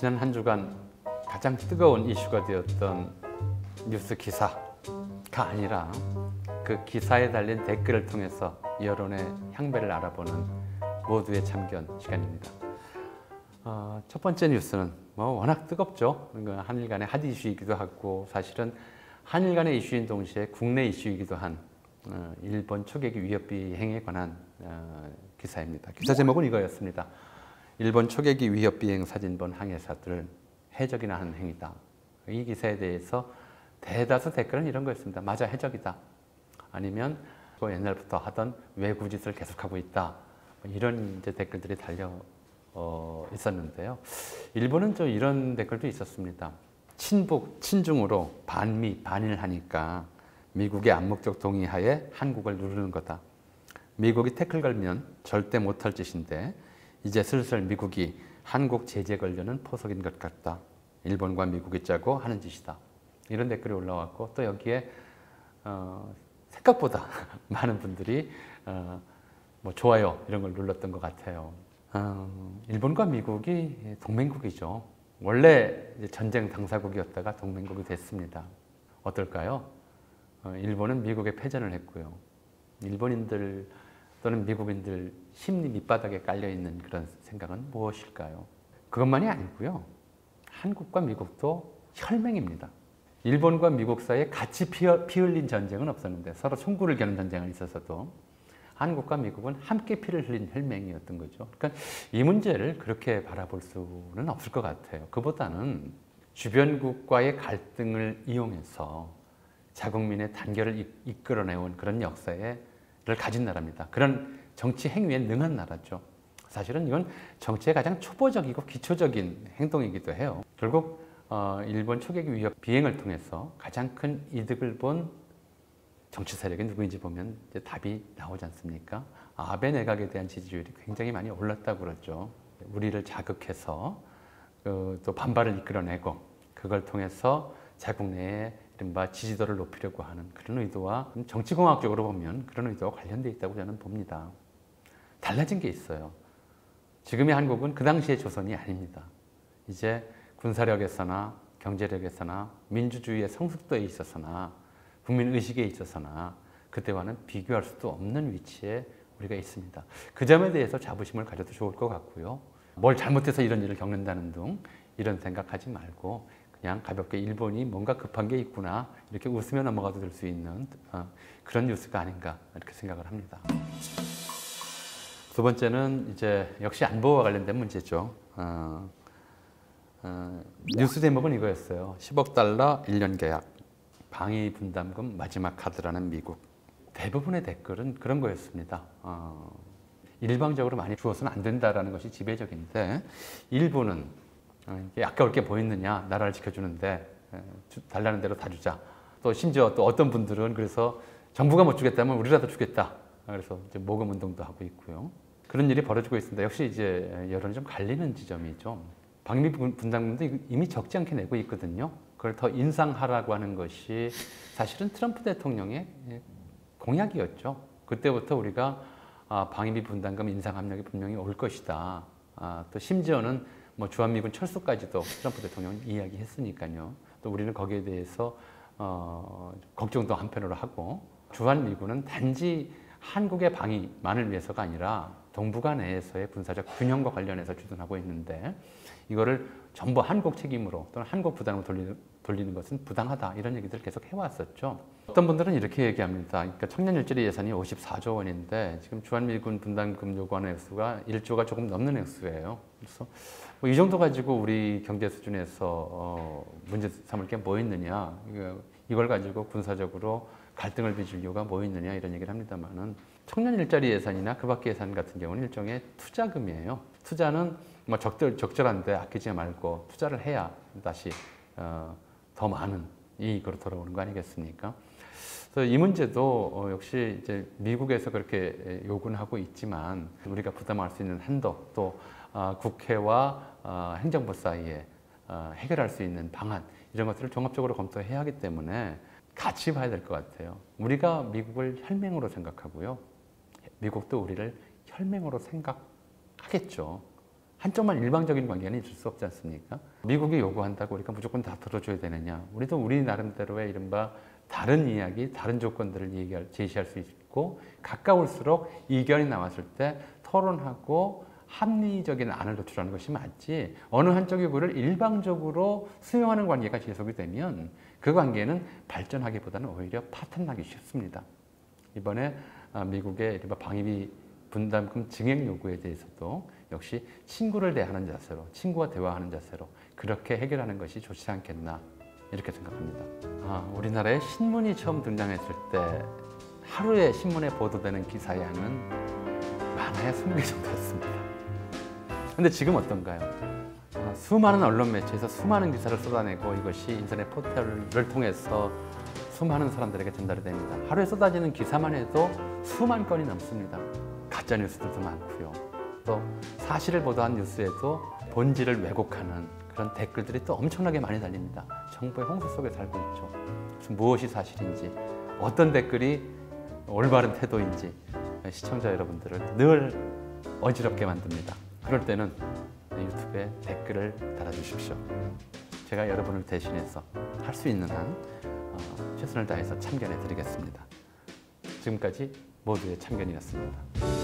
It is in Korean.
지난 한 주간 가장 뜨거운 이슈가 되었던 뉴스 기사가 아니라 그 기사에 달린 댓글을 통해서 여론의 향배를 알아보는 모두의 참견 시간입니다. 어, 첫 번째 뉴스는 뭐 워낙 뜨겁죠. 그러니까 한일 간의 핫 이슈이기도 하고 사실은 한일 간의 이슈인 동시에 국내 이슈이기도 한 어, 일본 초계기 위협 비행에 관한 어, 기사입니다. 기사 제목은 이거였습니다. 일본 초계기 위협 비행 사진본 항해사들 해적이나 하는 행위다. 이 기사에 대해서 대다수 댓글은 이런 거였습니다. 맞아 해적이다. 아니면 또 옛날부터 하던 외구짓을 계속하고 있다. 뭐 이런 이제 댓글들이 달려 어, 있었는데요. 일본은 좀 이런 댓글도 있었습니다. 친북, 친중으로 반미, 반일 하니까 미국의 암묵적 동의하에 한국을 누르는 거다. 미국이 태클 걸면 절대 못할 짓인데 이제 슬슬 미국이 한국 제재 걸려는 포석인 것 같다. 일본과 미국이 짜고 하는 짓이다. 이런 댓글이 올라왔고 또 여기에 어, 생각보다 많은 분들이 어, 뭐 좋아요 이런 걸 눌렀던 것 같아요. 어, 일본과 미국이 동맹국이죠. 원래 전쟁 당사국이었다가 동맹국이 됐습니다. 어떨까요? 어, 일본은 미국에 패전을 했고요. 일본인들 또는 미국인들 심리 밑바닥에 깔려 있는 그런 생각은 무엇일까요? 그것만이 아니고요. 한국과 미국도 혈맹입니다. 일본과 미국 사이에 같이 피 흘린 전쟁은 없었는데 서로 총구를 겨눈 전쟁은 있었어도 한국과 미국은 함께 피를 흘린 혈맹이었던 거죠. 그러니까 이 문제를 그렇게 바라볼 수는 없을 것 같아요. 그보다는 주변국과의 갈등을 이용해서 자국민의 단결을 이끌어내온 그런 역사를 가진 나라입니다. 그런 정치 행위에 능한 나라죠. 사실은 이건 정치의 가장 초보적이고 기초적인 행동이기도 해요. 결국 어, 일본 초계기 위협 비행을 통해서 가장 큰 이득을 본 정치 세력이 누구인지 보면 답이 나오지 않습니까? 아베 내각에 대한 지지율이 굉장히 많이 올랐다고 그러죠. 우리를 자극해서 어, 또 반발을 이끌어내고 그걸 통해서 자국 내에 이른바 지지도를 높이려고 하는 그런 의도와 정치공학적으로 보면 그런 의도와 관련되어 있다고 저는 봅니다. 달라진 게 있어요. 지금의 한국은 그 당시의 조선이 아닙니다. 이제 군사력에서나 경제력에서나 민주주의의 성숙도에 있어서나 국민 의식에 있어서나 그때와는 비교할 수도 없는 위치에 우리가 있습니다. 그 점에 대해서 자부심을 가져도 좋을 것 같고요. 뭘 잘못해서 이런 일을 겪는다는 등 이런 생각하지 말고 그냥 가볍게 일본이 뭔가 급한 게 있구나 이렇게 웃으며 넘어가도 될 수 있는 어, 그런 뉴스가 아닌가 이렇게 생각을 합니다. 두 번째는 이제 역시 안보와 관련된 문제죠. 어, 어, 뉴스 제목은 이거였어요. 10억 달러 1년 계약, 방위 분담금 마지막 카드라는 미국. 대부분의 댓글은 그런 거였습니다. 어, 일방적으로 많이 주어서는 안 된다라는 것이 지배적인데 일부는 어, 아까울 게 보이느냐 나라를 지켜주는데 달라는 대로 다 주자. 또 심지어 또 어떤 분들은 그래서 정부가 못 주겠다면 우리라도 주겠다. 그래서 이제 모금 운동도 하고 있고요. 그런 일이 벌어지고 있습니다. 역시 이제 여론이 좀 갈리는 지점이죠. 방미 분담금도 이미 적지 않게 내고 있거든요. 그걸 더 인상하라고 하는 것이 사실은 트럼프 대통령의 공약이었죠. 그때부터 우리가 아, 방위비 분담금 인상 압력이 분명히 올 것이다. 아, 또 심지어는 뭐 주한미군 철수까지도 트럼프 대통령이 이야기했으니까요. 또 우리는 거기에 대해서 어, 걱정도 한편으로 하고 주한미군은 단지 한국의 방위만을 위해서가 아니라 동북아 내에서의 군사적 균형과 관련해서 주둔하고 있는데 이거를 전부 한국 책임으로 또는 한국 부담으로 돌리는, 돌리는 것은 부당하다 이런 얘기들 계속 해왔었죠. 어떤 분들은 이렇게 얘기합니다. 그러니까 청년 일자리 예산이 54조 원인데 지금 주한미군 분담금 요구하는 액수가 1조가 조금 넘는 액수예요. 그래서 뭐 이 정도 가지고 우리 경제 수준에서 어 문제 삼을 게 뭐 있느냐 이걸 가지고 군사적으로 갈등을 빚을 이유가 뭐 있느냐 이런 얘기를 합니다만은 청년 일자리 예산이나 그 밖의 예산 같은 경우는 일종의 투자금이에요. 투자는 뭐 적절, 적절한데 아끼지 말고 투자를 해야 다시 어, 더 많은 이익으로 돌아오는 거 아니겠습니까? 그래서 이 문제도 어, 역시 이제 미국에서 그렇게 요구는 하고 있지만 우리가 부담할 수 있는 한도 또 어, 국회와 어, 행정부 사이에 어, 해결할 수 있는 방안 이런 것들을 종합적으로 검토해야 하기 때문에 같이 봐야 될 것 같아요. 우리가 미국을 혈맹으로 생각하고요. 미국도 우리를 혈맹으로 생각하겠죠. 한쪽만 일방적인 관계는 있을 수 없지 않습니까? 미국이 요구한다고 우리가 무조건 다 들어줘야 되느냐? 우리도 우리 나름대로의 이른바 다른 이야기, 다른 조건들을 얘기할, 제시할 수 있고 가까울수록 이견이 나왔을 때 토론하고 합리적인 안을 도출하는 것이 맞지 어느 한쪽이 그를 일방적으로 수용하는 관계가 지속이 되면 그 관계는 발전하기보다는 오히려 파탄나기 쉽습니다. 이번에 아, 미국의 방위비 분담금 증액 요구에 대해서도 역시 친구를 대하는 자세로 친구와 대화하는 자세로 그렇게 해결하는 것이 좋지 않겠나 이렇게 생각합니다. 아, 우리나라에 신문이 처음 등장했을 때 하루에 신문에 보도되는 기사의 양은 많아야 20개 정도였습니다. 근데 지금 어떤가요? 아, 수많은 언론 매체에서 수많은 기사를 쏟아내고 이것이 인터넷 포털을 통해서 수많은 사람들에게 전달이 됩니다. 하루에 쏟아지는 기사만 해도 수만 건이 넘습니다. 가짜 뉴스들도 많고요. 또 사실을 보도한 뉴스에도 본질을 왜곡하는 그런 댓글들이 또 엄청나게 많이 달립니다. 정보의 홍수 속에 살고 있죠. 무엇이 사실인지, 어떤 댓글이 올바른 태도인지 시청자 여러분들을 늘 어지럽게 만듭니다. 그럴 때는 유튜브에 댓글을 달아주십시오. 제가 여러분을 대신해서 할 수 있는 한 어, 최선을 다해서 참견해 드리겠습니다. 지금까지 모두의 참견이었습니다.